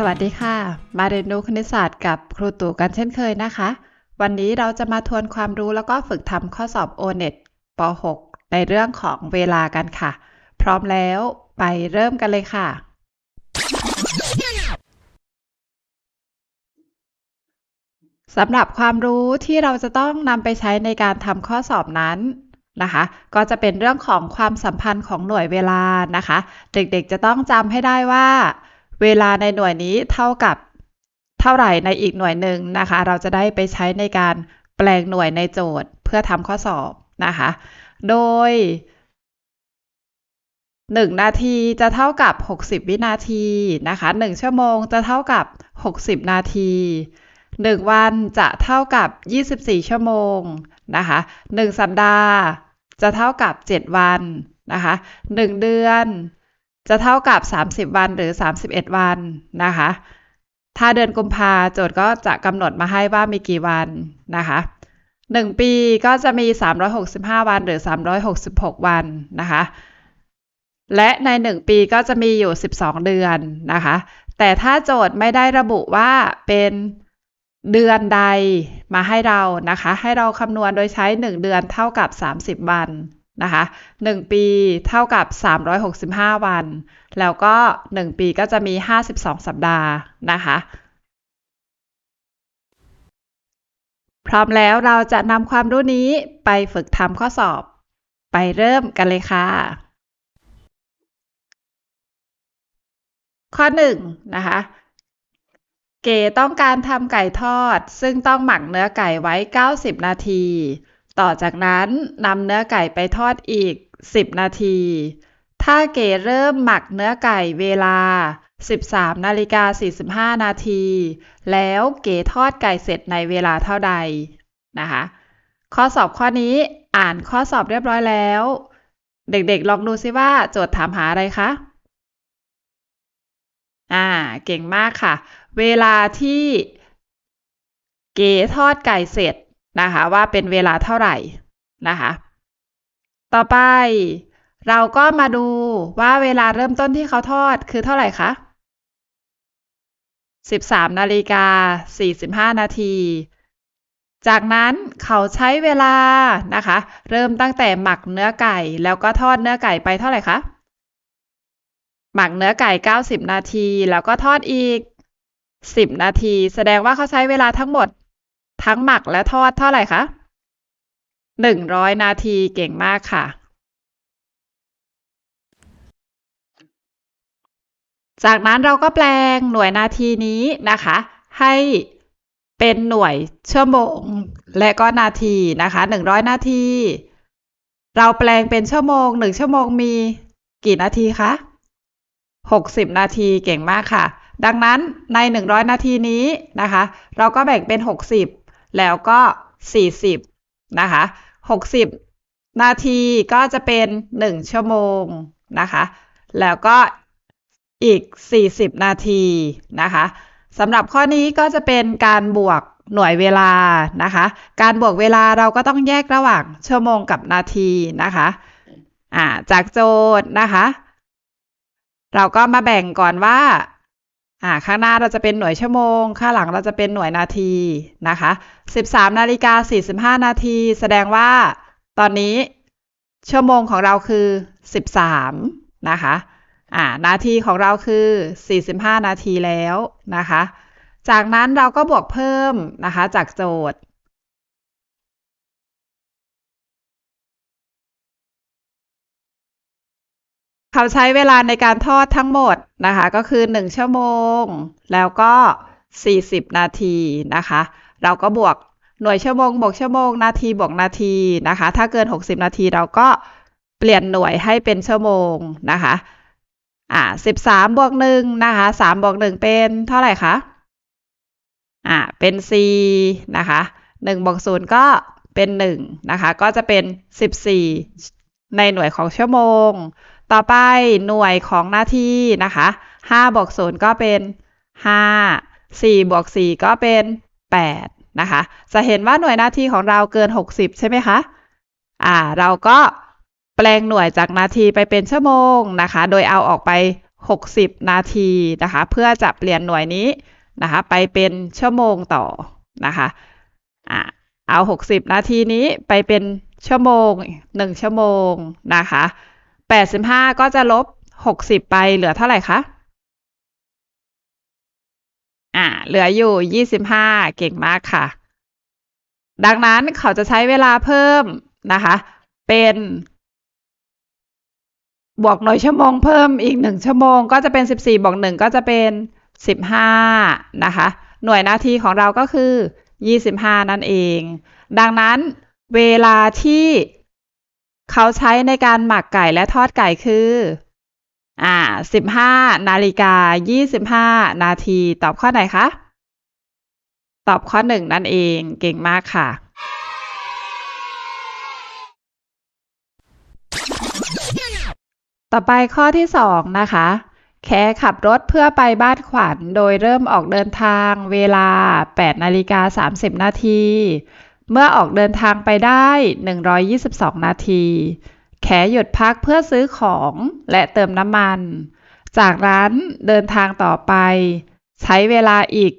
สวัสดีค่ะ มาเรียนรู้คณิตศาสตร์กับครูตู่กันเช่นเคยนะคะ วันนี้เราจะมาทวนความรู้แล้วก็ฝึกทำข้อสอบ O-NET ป .6 ในเรื่องของเวลากันค่ะ พร้อมแล้วไปเริ่มกันเลยค่ะ สำหรับความรู้ที่เราจะต้องนำไปใช้ในการทำข้อสอบนั้นนะคะ ก็จะเป็นเรื่องของความสัมพันธ์ของหน่วยเวลานะคะ เด็กๆจะต้องจำให้ได้ว่า เวลาในหน่วยนี้เท่ากับเท่าไหร่ในอีกหน่วยหนึ่งนะคะ เราจะได้ไปใช้ในการแปลงหน่วยในโจทย์เพื่อทำข้อสอบนะคะ โดย 1 นาทีจะเท่ากับ 60 วินาทีนะคะ 1 ชั่วโมงจะเท่ากับ 60 นาที 1 วันจะเท่ากับ 24 ชั่วโมงนะคะ 1 สัปดาห์จะเท่ากับ 7 วันนะคะ 1 เดือน จะเท่ากับ 30 วันหรือ 31 วันนะคะ ถ้าเดือนกุมภาโจทย์ก็จะกำหนดมาให้ว่ามีกี่วันนะคะ 1 ปีก็จะมี 365 วันหรือ 366 วันนะคะ และใน 1 ปีก็จะมีอยู่ 12 เดือนนะคะ แต่ถ้าโจทย์ไม่ได้ระบุว่าเป็นเดือนใดมาให้เรานะคะ ให้เราคำนวณโดยใช้ 1 เดือนเท่ากับ 30 วัน นะคะ1ปีเท่ากับ 365 วัน แล้วก็ 1 ปีก็จะมี 52 สัปดาห์นะคะ พร้อมแล้วเราจะนำความรู้นี้ไปฝึกทำข้อสอบ ไปเริ่มกันเลยค่ะ ข้อ 1 นะคะเก๋ต้องการทำไก่ทอด ซึ่งต้องหมักเนื้อไก่ไว้ 90 นาที ต่อจากนั้นนำเนื้อไก่ไปทอดอีก 10 นาที ถ้าเก๋เริ่มหมักเนื้อไก่เวลา 13นาฬิกา45 นาที แล้วเก๋ทอดไก่เสร็จในเวลาเท่าใดนะคะ ข้อสอบข้อนี้อ่านข้อสอบเรียบร้อยแล้ว เด็กๆ ลองดูซิว่าโจทย์ถามหาอะไรคะอ่า เก่งมากค่ะ เวลาที่เก๋ทอดไก่เสร็จ นะคะว่าเป็นเวลาเท่าไหร่นะคะต่อไป เราก็มาดูว่าเวลาเริ่มต้นที่เขาทอดคือเท่าไหร่คะ13นาฬิกา45นาทีจากนั้นเขาใช้เวลานะคะ เริ่มตั้งแต่หมักเนื้อไก่แล้วก็ทอดเนื้อไก่ไปเท่าไหร่คะหมักเนื้อไก่ 90 นาที แล้วก็ทอดอีก 10 นาที แสดงว่าเขาใช้เวลาทั้งหมด ทั้งหมักและทอดเท่าไหร่คะ100นาทีเก่งมากค่ะ จากนั้นเราก็แปลงหน่วยนาทีนี้นะคะ ให้เป็นหน่วยชั่วโมงและก็นาทีนะคะ100นาที เราแปลงเป็นชั่วโมง1ชั่วโมงมีกี่นาทีคะ60นาทีเก่งมากค่ะ ดังนั้นใน100นาทีนี้นะคะ เราก็แบ่งเป็น60 แล้วก็ 40 นะคะ 60 นาทีก็จะเป็น 1 ชั่วโมงนะคะ แล้วก็อีก 40 นาทีนะคะสำหรับข้อนี้ก็จะเป็นการบวกหน่วยเวลานะคะ การบวกเวลาเราก็ต้องแยกระหว่างชั่วโมงกับนาทีนะคะอ่าจากโจทย์นะคะ เราก็มาแบ่งก่อนว่า อ่าข้างหน้าเราจะเป็นหน่วยชั่วโมง ข้างหลังเราจะเป็นหน่วยนาทีนะคะ 13นาฬิกา45 นาที แสดงว่าตอนนี้ชั่วโมงของเราคือ 13 นะคะอ่านาทีของเราคือ 45 นาทีแล้วนะคะ จากนั้นเราก็บวกเพิ่มนะคะจากโจทย์ เขาใช้เวลาในการทอดทั้งหมดนะคะ ก็คือ 1 ชั่วโมง แล้วก็ 40 นาทีนะคะ เราก็บวกหน่วยชั่วโมงบวกชั่วโมงนาทีบวกนาทีนะคะ ถ้าเกิน 60 นาทีเราก็เปลี่ยนหน่วยให้เป็นชั่วโมงนะคะอ่าสิบสามบวกหนึ่งนะคะสามบวกหนึ่งเป็นเท่าไหร่คะอ่าเป็นสี่นะคะหนึ่งบวกศูนย์ก็เป็นหนึ่งนะคะ ก็จะเป็นสิบสี่ในหน่วยของชั่วโมง ต่อไปหน่วยของนาทีนะคะห้าบวกศูนย์ก็เป็นห้าสี่บวกสี่ก็เป็นแปดนะคะ จะเห็นว่าหน่วยนาทีของเราเกินหกสิบใช่ไหมคะ อ่า เราก็แปลงหน่วยจากนาทีไปเป็นชั่วโมงนะคะ โดยเอาออกไป 60 นาทีนะคะ เพื่อจะเปลี่ยนหน่วยนี้นะคะ ไปเป็นชั่วโมงต่อนะคะอะเอา 60 นาทีนี้ไปเป็นชั่วโมง 1 ชั่วโมงนะคะ 85ก็จะลบ60ไปเหลือเท่าไหร่คะอ่าเหลืออยู่25เก่งมากค่ะ ดังนั้นเขาจะใช้เวลาเพิ่มนะคะ เป็นบวกหน่วยชั่วโมงเพิ่มอีก1ชั่วโมง ก็จะเป็น14บสี่บวก1ก็จะเป็น15นะคะ หน่วยนาทีของเราก็คือ25นั่นเอง ดังนั้นเวลาที่ เขาใช้ในการหมักไก่และทอดไก่คือ อ่า15นาฬิกา25นาทีตอบข้อไหนคะ ตอบข้อหนึ่งนั่นเองเก่งมากค่ะต่อไปข้อที่สองนะคะแขขับรถเพื่อไปบ้านขวัญโดยเริ่มออกเดินทางเวลา 8 นาฬิกา 30 นาที เมื่อออกเดินทางไปได้ 122 นาที แขหยุดพักเพื่อซื้อของและเติมน้ำมัน จากนั้นเดินทางต่อไป ใช้เวลาอีก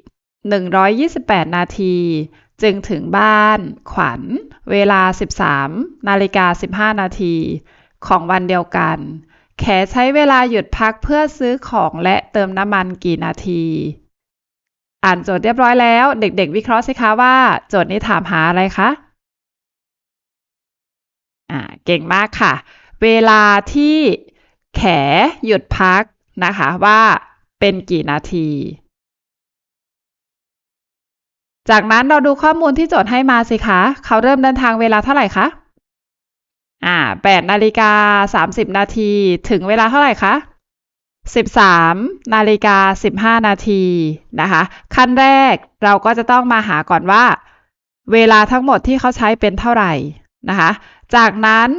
128 นาที จึงถึงบ้านขวัญ เวลา 13 นาฬิกา 15 นาที ของวันเดียวกัน แขใช้เวลาหยุดพักเพื่อซื้อของและเติมน้ำมันกี่นาที อ่านโจทย์เรียบร้อยแล้ว เด็ก ๆ วิเคราะห์สิคะว่า โจทย์นี้ถามหาอะไรคะอ่าเก่งมากค่ะ เวลาที่แขหยุดพักนะคะว่าเป็นกี่นาที จากนั้นเราดูข้อมูลที่โจทย์ให้มาสิคะ เขาเริ่มเดินทางเวลาเท่าไหร่คะ อ่า8นาฬิกา30 นาที ถึงเวลาเท่าไหร่คะ 13 นาฬิกา 15 นาทีนะคะ ขั้นแรกเราก็จะต้องมาหาก่อนว่า เวลาทั้งหมดที่เขาใช้เป็นเท่าไหร่นะคะ จากนั้น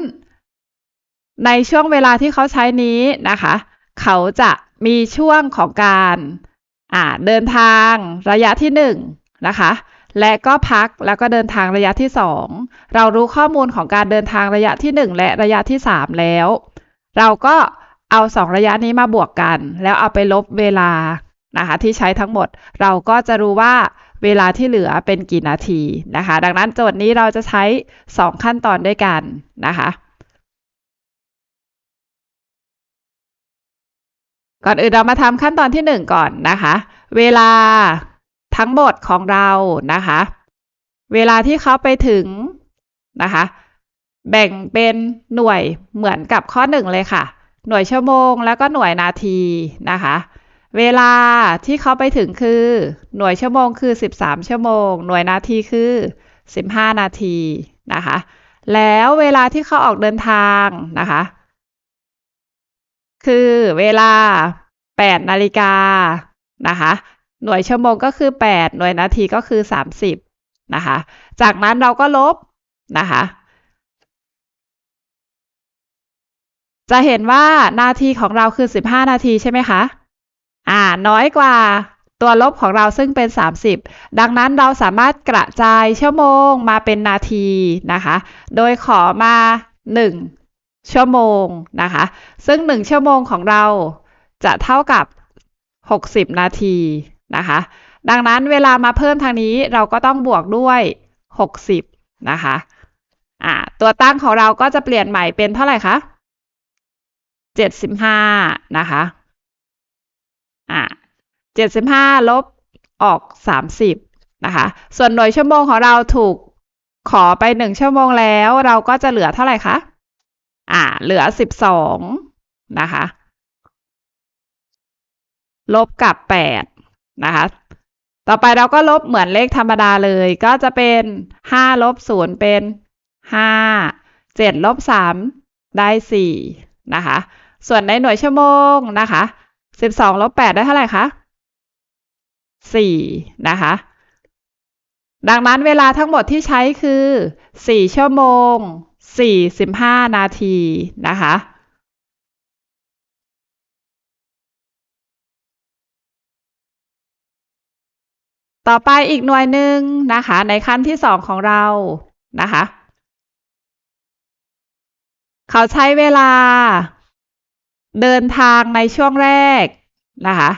ในช่วงเวลาที่เขาใช้นี้นะคะ เขาจะมีช่วงของการเดินทางระยะที่หนึ่งนะคะและก็พักแล้วก็เดินทางระยะที่สองเรารู้ข้อมูลของการเดินทางระยะที่หนึ่งและระยะที่สามแล้ว เราก็ เอาสองระยะนี้มาบวกกัน แล้วเอาไปลบเวลานะคะที่ใช้ทั้งหมด เราก็จะรู้ว่าเวลาที่เหลือเป็นกี่นาทีนะคะ ดังนั้นโจทย์นี้เราจะใช้สองขั้นตอนด้วยกันนะคะก่อนอื่นเรามาทำขั้นตอนที่หนึ่งก่อนนะคะ เวลาทั้งหมดของเรานะคะ เวลาที่เขาไปถึงนะคะ แบ่งเป็นหน่วยเหมือนกับข้อหนึ่งเลยค่ะ หน่วยชั่วโมง แล้วก็หน่วยนาทีนะคะ เวลาที่เขาไปถึงคือ หน่วยชั่วโมงคือ 13 ชั่วโมง หน่วยนาทีคือ 15 นาทีนะคะ แล้วเวลาที่เขาออกเดินทางนะคะ คือเวลา 8 นาฬิกานะคะ หน่วยชั่วโมงก็คือ 8 หน่วยนาทีก็คือ 30นะคะ จากนั้นเราก็ลบนะคะ จะเห็นว่านาทีของเราคือ 15 นาทีใช่ไหมคะ อ่า น้อยกว่าตัวลบของเราซึ่งเป็น 30 ดังนั้นเราสามารถกระจายชั่วโมงมาเป็นนาทีนะคะ โดยขอมา 1 ชั่วโมงนะคะ ซึ่ง 1 ชั่วโมงของเราจะเท่ากับ 60 นาทีนะคะ ดังนั้นเวลามาเพิ่มทางนี้เราก็ต้องบวกด้วย 60 นะคะ อ่า ตัวตั้งของเราก็จะเปลี่ยนใหม่เป็นเท่าไหร่คะ 75นะคะอ่า75ลบออก30นะคะ ส่วนหน่วยชั่วโมงของเราถูกขอไป1ชั่วโมงแล้ว เราก็จะเหลือเท่าไหร่คะอ่า เหลือ12นะคะ ลบกับ8นะคะ ต่อไปเราก็ลบเหมือนเลขธรรมดาเลย ก็จะเป็น5ลบ0เป็น5 7ลบ3ได้4นะคะ ส่วนในหน่วยชั่วโมงนะคะ12ลบ8ได้เท่าไหร่คะ4นะคะ ดังนั้นเวลาทั้งหมดที่ใช้คือ4ชั่วโมง45นาทีนะคะต่อไปอีกหน่วยหนึ่งนะคะ ในขั้นที่สองของเรานะคะ เขาใช้เวลา เดินทางในช่วงแรกนะคะ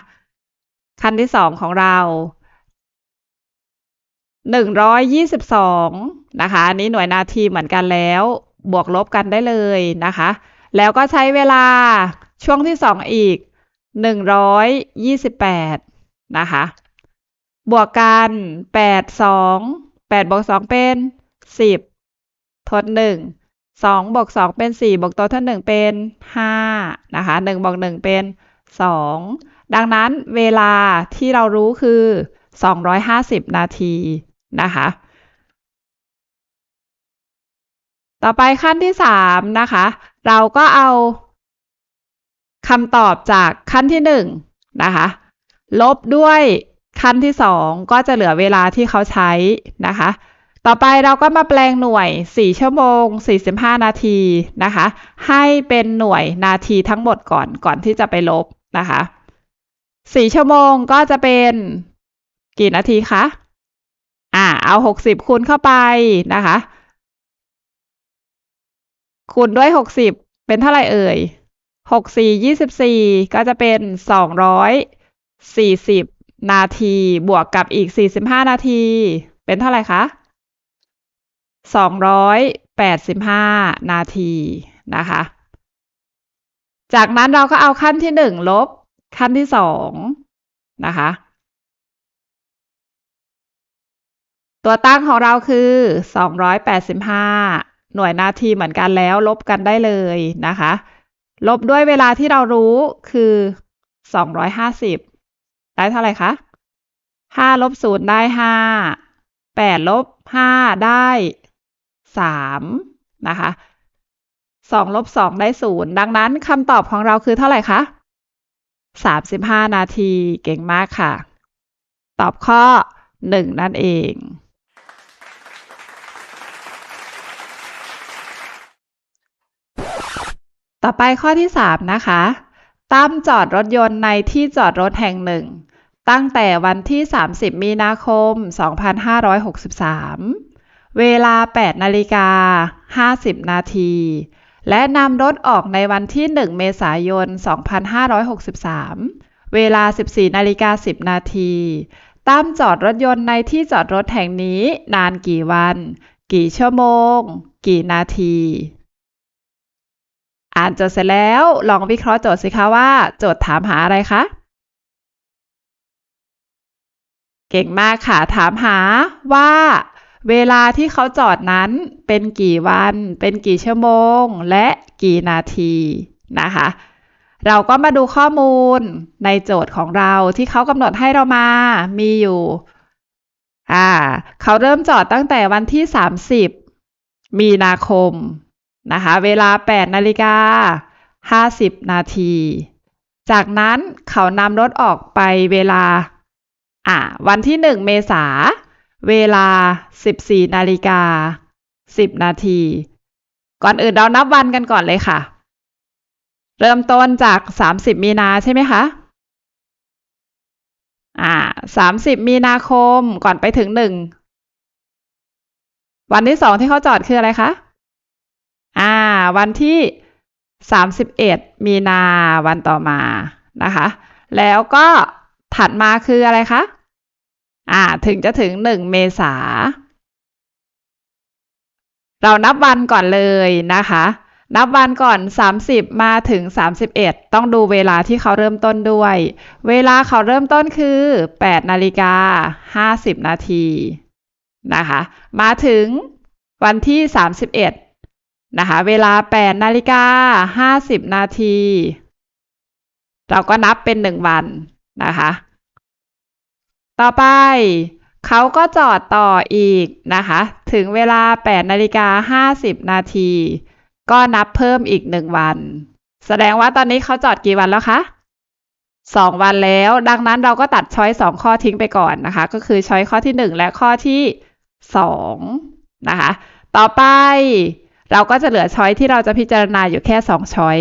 ขั้นที่สองของเราหนึ่งร้อยยี่สิบสองนะคะอันนี้หน่วยนาทีเหมือนกันแล้ว บวกลบกันได้เลยนะคะ แล้วก็ใช้เวลาช่วงที่สองอีกหนึ่งร้อยยี่สิบแปดนะคะ บวกกันแปดสองแปดบวกสองเป็นสิบทดหนึ่ง สองบวกสองเป็นสี่บวกตัวท่านหนึ่งเป็นห้านะคะหนึ่งบวกหนึ่งเป็นสองดังนั้นเวลาที่เรารู้คือสองร้อยห้าสิบนาทีนะคะ ต่อไปขั้นที่สามนะคะ เราก็เอาคำตอบจากขั้นที่หนึ่งนะคะ ลบด้วยขั้นที่สองก็จะเหลือเวลาที่เขาใช้นะคะ ต่อไปเราก็มาแปลงหน่วย 4 ชั่วโมง 45 นาทีนะคะ ให้เป็นหน่วยนาทีทั้งหมดก่อนก่อนที่จะไปลบนะคะ 4 ชั่วโมงก็จะเป็นกี่นาทีคะ อ่า เอา 60 คูณเข้าไปนะคะ คูณด้วย 60 เป็นเท่าไหร่เอ่ย 64 24 ก็จะเป็น 240 นาที บวกกับอีก 45 นาที เป็นเท่าไหร่คะ 285 นาทีนะคะ จากนั้นเราก็เอาขั้นที่ 1 ลบขั้นที่ 2 นะคะ ตัวตั้งของเราคือ 285 หน่วยนาทีเหมือนกันแล้วลบกันได้เลยนะคะ ลบด้วยเวลาที่เรารู้คือ 250 ได้เท่าไหร่คะ5ลบ0ได้ 5 8ลบ5ได้ 3นะคะ2ลบ2ได้ 0 ดังนั้นคำตอบของเราคือเท่าไหร่คะ35 นาทีเก่งมากค่ะ ตอบข้อ 1 นั่นเอง ต่อไปข้อที่ 3 นะคะตั้มจอดรถยนต์ในที่จอดรถแห่งหนึ่ง ตั้งแต่วันที่ 30 มีนาคม 2563 เวลา 8นาฬิกา50 นาที และนำรถออกในวันที่ 1 เมษายน 2563 เวลา 14นาฬิกา10 นาทีตั้มจอดรถยนต์ในที่จอดรถแห่งนี้นานกี่วัน กี่ชั่วโมง กี่นาที อ่านจทย์เสร็จแล้วลองวิเคราะห์โจทย์สิคะว่า โจทย์ถามหาอะไรคะเก่งมากค่ะถามหาว่า เวลาที่เขาจอดนั้นเป็นกี่วัน เป็นกี่ชั่วโมง และกี่นาทีนะคะ เราก็มาดูข้อมูลในโจทย์ของเราที่เขากำหนดให้เรามา มีอยู่อ่าเขาเริ่มจอดตั้งแต่วันที่ 30 มีนาคมนะคะ เวลา 8 นาฬิกา 50 นาที จากนั้นเขานำรถออกไปเวลาอ่าวันที่ 1 เมษาย เวลา 14นาฬิกา10 นาที ก่อนอื่นเรานับวันกันก่อนเลยค่ะ เริ่มต้นจาก 30 มีนาใช่ไหมคะ อ่า 30 มีนาคมก่อนไปถึง1วันที่สองที่เขาจอดคืออะไรคะ อ่า วันที่ 31 มีนาวันต่อมานะคะ แล้วก็ถัดมาคืออะไรคะ อ่าถึงจะถึง1เมษา เรานับวันก่อนเลยนะคะ นับวันก่อน 30 มาถึง 31 ต้องดูเวลาที่เขาเริ่มต้นด้วย เวลาเขาเริ่มต้นคือ8นาฬิกา50 นาทีนะคะ มาถึงวันที่ 31นะคะ เวลา8นาฬิกา50 นาที เราก็นับเป็น 1 วันนะคะ ต่อไปเขาก็จอดต่ออีกนะคะ ถึงเวลา 8 นาฬิกา 50 นาที ก็นับเพิ่มอีก 1 วัน แสดงว่าตอนนี้เขาจอดกี่วันแล้วคะ 2 วันแล้ว ดังนั้นเราก็ตัดช้อย 2 ข้อทิ้งไปก่อนนะคะ ก็คือช้อยข้อที่ 1 และข้อที่ 2 นะคะ ต่อไปเราก็จะเหลือช้อยที่เราจะพิจารณาอยู่แค่ 2 ช้อย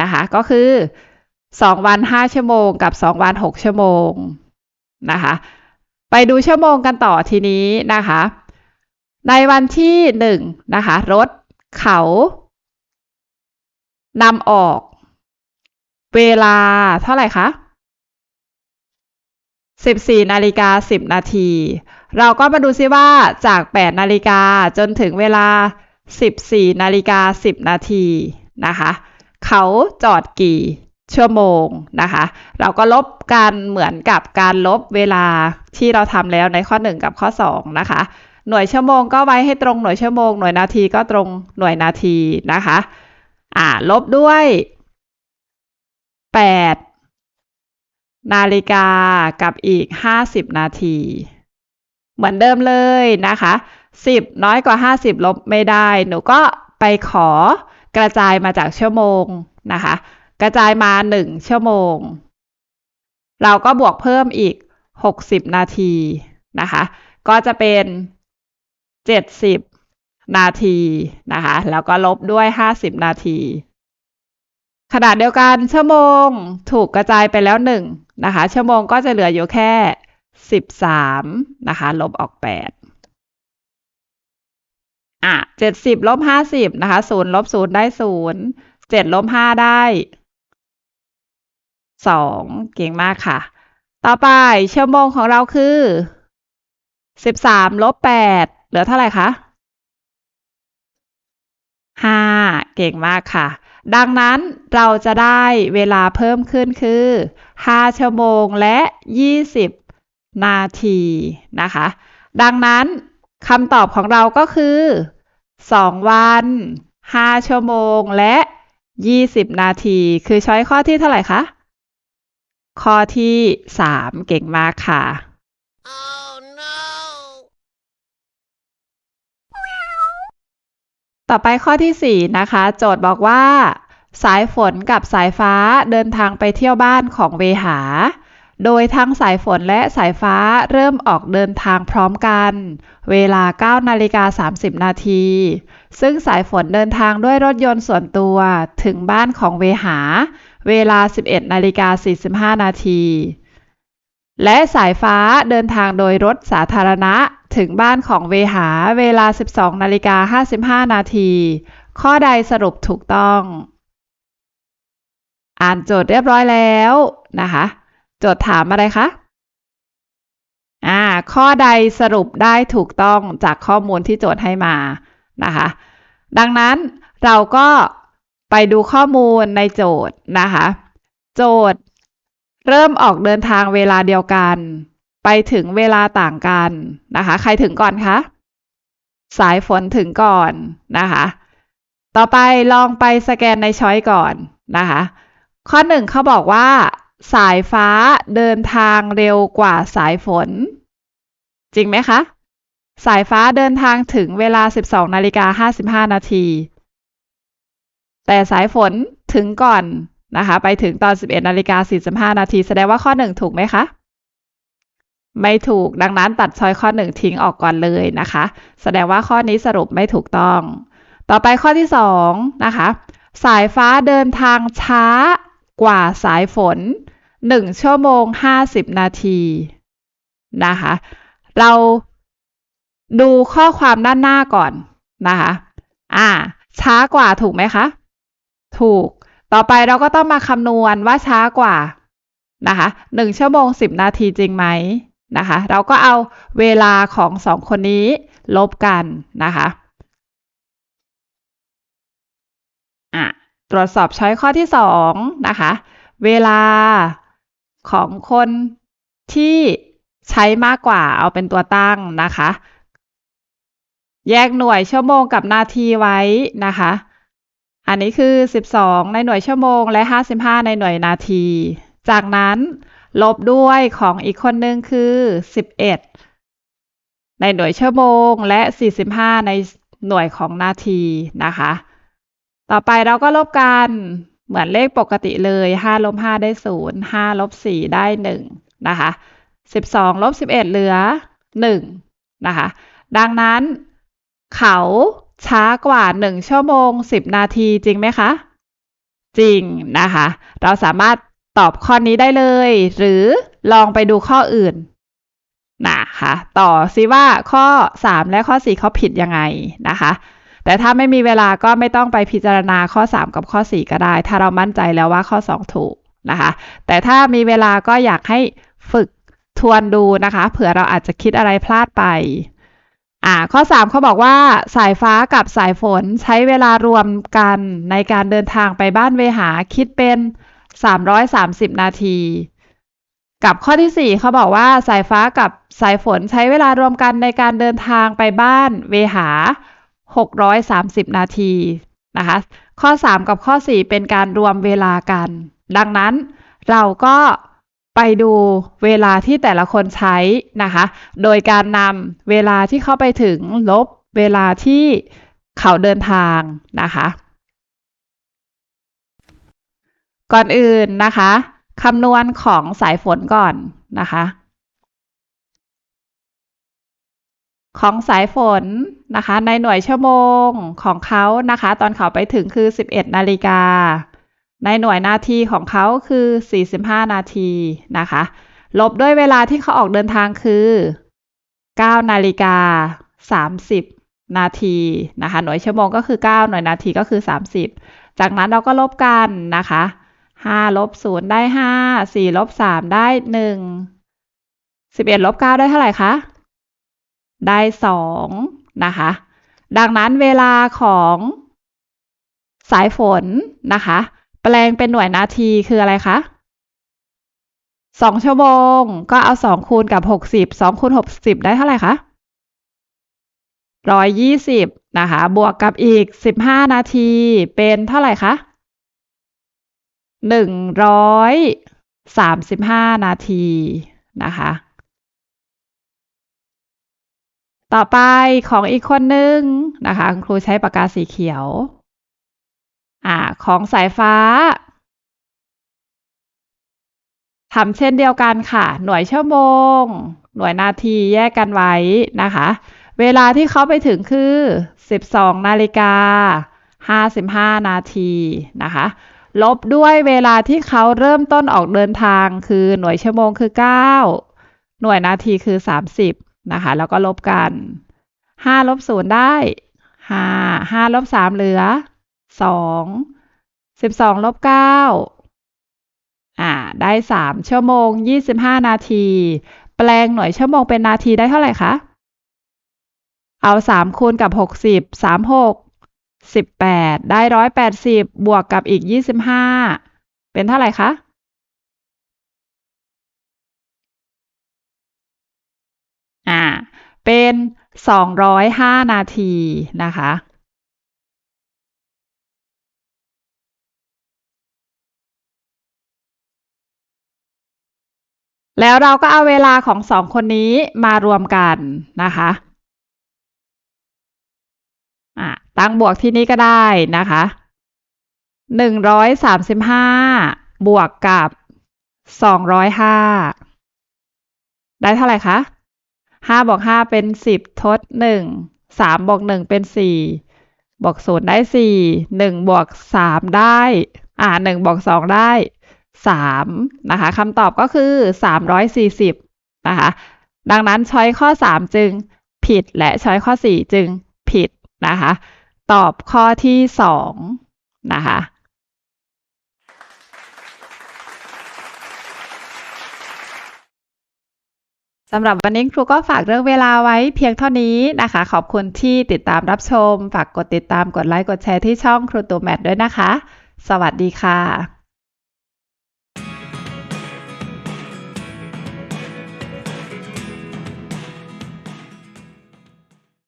นะคะ ก็คือ 2 วัน 5 ชั่วโมง กับ 2 วัน 6 ชั่วโมงนะคะ ไปดูชั่วโมงกันต่อทีนี้นะคะ ในวันที่หนึ่งนะคะ รถเขานำออก เวลาเท่าไหร่คะ14นาฬิกา10 นาที เราก็มาดูซิว่าจาก 8 นาฬิกาจนถึงเวลา 14นาฬิกา10 นาทีนะคะ เขาจอดกี่ ชั่วโมงนะคะ เราก็ลบกันเหมือนกับการลบเวลาที่เราทำแล้วในข้อ 1 กับข้อ 2 นะคะ หน่วยชั่วโมงก็ไว้ให้ตรงหน่วยชั่วโมง หน่วยนาทีก็ตรงหน่วยนาทีนะคะ อ่าลบด้วย 8 นาฬิกากับอีก 50 นาที เหมือนเดิมเลยนะคะ 10 น้อยกว่า 50 ลบไม่ได้ หนูก็ไปขอกระจายมาจากชั่วโมงนะคะ กระจายมา 1 ชั่วโมง เราก็บวกเพิ่มอีก 60 นาทีนะคะ ก็จะเป็น 70 นาทีนะคะ แล้วก็ลบด้วย 50 นาที ขณะเดียวกันชั่วโมงถูกกระจายไปแล้วหนึ่งนะคะ ชั่วโมงก็จะเหลืออยู่แค่สิบสามนะคะ ลบออกแปดอะเจ็ดสิบลบห้าสิบนะคะศูนย์ลบศูนย์ได้ศูนย์เจ็ดลบห้าได้ สองเก่งมากค่ะ ต่อไปชั่วโมงของเราคือสิบสามลบแปดเหลือเท่าไหร่คะห้าเก่งมากค่ะ ดังนั้นเราจะได้เวลาเพิ่มขึ้นคือ 5 ชั่วโมงและ 20 นาทีนะคะ ดังนั้นคำตอบของเราก็คือ 2 วัน 5 ชั่วโมงและ 20 นาที คือช้อยข้อที่เท่าไหร่คะ ข้อที่3เก่งมากค่ะ Oh no! ต่อไปข้อที่4นะคะ โจทย์บอกว่า สายฝนกับสายฟ้าเดินทางไปเที่ยวบ้านของเวหา โดยทั้งสายฝนและสายฟ้าเริ่มออกเดินทางพร้อมกัน เวลา9นาฬิกา30 นาที ซึ่งสายฝนเดินทางด้วยรถยนต์ส่วนตัวถึงบ้านของเวหา เวลา 11นาฬิกา45 นาที และสายฟ้าเดินทางโดยรถสาธารณะถึงบ้านของเวหาเวลา 12นาฬิกา55 นาที ข้อใดสรุปถูกต้อง อ่านโจทย์เรียบร้อยแล้วนะคะ โจทย์ถามอะไรคะอ่าข้อใดสรุปได้ถูกต้องจากข้อมูลที่โจทย์ให้มานะคะ ดังนั้นเราก็ ไปดูข้อมูลในโจทย์นะคะ โจทย์ เริ่มออกเดินทางเวลาเดียวกัน ไปถึงเวลาต่างกันนะคะ ใครถึงก่อนคะสายฝนถึงก่อนนะคะ ต่อไปลองไปสแกนในช้อยก่อนนะคะ ข้อหนึ่งเขาบอกว่า สายฟ้าเดินทางเร็วกว่าสายฝน จริงไหมคะ สายฟ้าเดินทางถึงเวลา 12นาฬิกา55นาที แต่สายฝนถึงก่อนนะคะ ไปถึงตอน 11นาฬิกา45นาทีแสดงว่าข้อ 1 ถูกไหมคะ ไม่ถูกดังนั้นตัดช้อยข้อ 1 ทิ้งออกก่อนเลยนะคะ แสดงว่าข้อนี้สรุปไม่ถูกต้อง ต่อไปข้อที่2นะคะ สายฟ้าเดินทางช้ากว่าสายฝน 1 ชั่วโมง 50 นาทีนะคะ เราดูข้อความด้านหน้าก่อนนะคะ อ่า ช้ากว่าถูกไหมคะ ถูก ต่อไปเราก็ต้องมาคำนวณว่าช้ากว่านะคะหนึ่งชั่วโมงสิบนาทีจริงไหมนะคะ เราก็เอาเวลาของสองคนนี้ลบกันนะคะอะตรวจสอบช้อยข้อที่สองนะคะ เวลาของคนที่ใช้มากกว่าเอาเป็นตัวตั้งนะคะ แยกหน่วยชั่วโมงกับนาทีไว้นะคะ อันนี้คือ 12 ในหน่วยชั่วโมงและ 55 ในหน่วยนาที จากนั้นลบด้วยของอีกคนนึงคือ 11 ในหน่วยชั่วโมงและ 45 ในหน่วยของนาทีนะคะ ต่อไปเราก็ลบกันเหมือนเลขปกติเลย 5 ลบ 5 ได้ 0 5 ลบ 4 ได้ 1 นะคะ 12 ลบ 11 เหลือ 1 นะคะ ดังนั้นเขา ช้ากว่า 1 ชั่วโมง 10 นาทีจริงไหมคะ จริงนะคะ เราสามารถตอบข้อนี้ได้เลย หรือลองไปดูข้ออื่นนะคะต่อซิว่าข้อ 3 และข้อ 4 เขาผิดยังไงนะคะ แต่ถ้าไม่มีเวลาก็ไม่ต้องไปพิจารณาข้อ 3 กับข้อ 4 ก็ได้ ถ้าเรามั่นใจแล้วว่าข้อ 2 ถูกนะคะ แต่ถ้ามีเวลาก็อยากให้ฝึกทวนดูนะคะ เผื่อเราอาจจะคิดอะไรพลาดไป อ่าข้อ 3เขาบอกว่าสายฟ้ากับสายฝนใช้เวลารวมกันในการเดินทางไปบ้านเวหาคิดเป็น 330 นาที กับข้อที่ 4เขาบอกว่าสายฟ้ากับสายฝนใช้เวลารวมกันในการเดินทางไปบ้านเวหา 630 นาทีนะคะข้อ 3 กับข้อ 4 เป็นการรวมเวลากัน ดังนั้นเราก็ ไปดูเวลาที่แต่ละคนใช้นะคะ โดยการนำเวลาที่เข้าไปถึงลบเวลาที่เขาเดินทางนะคะ ก่อนอื่นนะคะคำนวณของสายฝนก่อนนะคะ ของสายฝนนะคะ ในหน่วยชั่วโมงของเขานะคะ ตอนเขาไปถึงคือ 11 นาฬิกา ในหน่วยนาทีของเขาคือ 45 นาทีนะคะ ลบด้วยเวลาที่เขาออกเดินทางคือ 9 นาฬิกา 30 นาทีนะคะ หน่วยชั่วโมงก็คือ 9 หน่วยนาทีก็คือ 30 จากนั้นเราก็ลบกันนะคะ5ลบ0ได้ 5 4ลบ3ได้ 1 11ลบ9ได้เท่าไหร่คะ ได้สองนะคะ ดังนั้นเวลาของสายฝนนะคะ แปลงเป็นหน่วยนาทีคืออะไรคะสองชั่วโมง ก็เอาสองคูณกับหกสิบสองคูณหกสิบได้เท่าไหร่คะร้อยยี่สิบนะคะ บวกกับอีกสิบห้านาที เป็นเท่าไหร่คะหนึ่งร้อยสามสิบห้านาทีนะคะ ต่อไปของอีกคนนึงนะคะคุณครูใช้ปากกาสีเขียว อ่าของสายฟ้าทำเช่นเดียวกันค่ะ หน่วยชั่วโมง หน่วยนาทีแยกกันไว้นะคะ เวลาที่เขาไปถึงคือ 12 นาฬิกา 55 นาทีนะคะ ลบด้วยเวลาที่เขาเริ่มต้นออกเดินทางคือหน่วยชั่วโมงคือ 9 หน่วยนาทีคือ 30 นะคะ แล้วก็ลบกัน 5 ลบ 0 ได้ 5 5 ลบ 3 เหลือ สองสิบสองลบเก้าอ่า ได้สามชั่วโมงยี่สิบห้านาที แปลงหน่วยชั่วโมงเป็นนาทีได้เท่าไหร่คะ เอาสามคูณกับหกสิบสามหกสิบแปดได้ร้อยแปดสิบบวกกับอีกยี่สิบห้าเป็นเท่าไหร่คะอ่า เป็น 205 นาทีนะคะ แล้วเราก็เอาเวลาของสองคนนี้มารวมกันนะคะตั้งบวกที่นี่ก็ได้นะคะหนึ่งร้อยสามสิบห้าบวกกับสองร้อยห้าได้เท่าไหร่คะห้าบวกห้าเป็นสิบทดหนึ่งสามบวกหนึ่งเป็นสี่บวกศูนย์ได้สี่หนึ่งบวกสามได้ อ่าหนึ่งบวกสองได้ สามนะคะคำตอบก็คือสามร้อยสี่สิบนะคะดังนั้นช้อยข้อสามจึงผิดและช้อยข้อสี่จึงผิดนะคะตอบข้อที่สองนะคะสำหรับวันนี้ครูก็ฝากเรื่องเวลาไว้เพียงเท่านี้นะคะ ขอบคุณที่ติดตามรับชม ฝากกดติดตามกดไลค์กดแชร์ที่ช่องครูตูแมทด้วยนะคะ สวัสดีค่ะ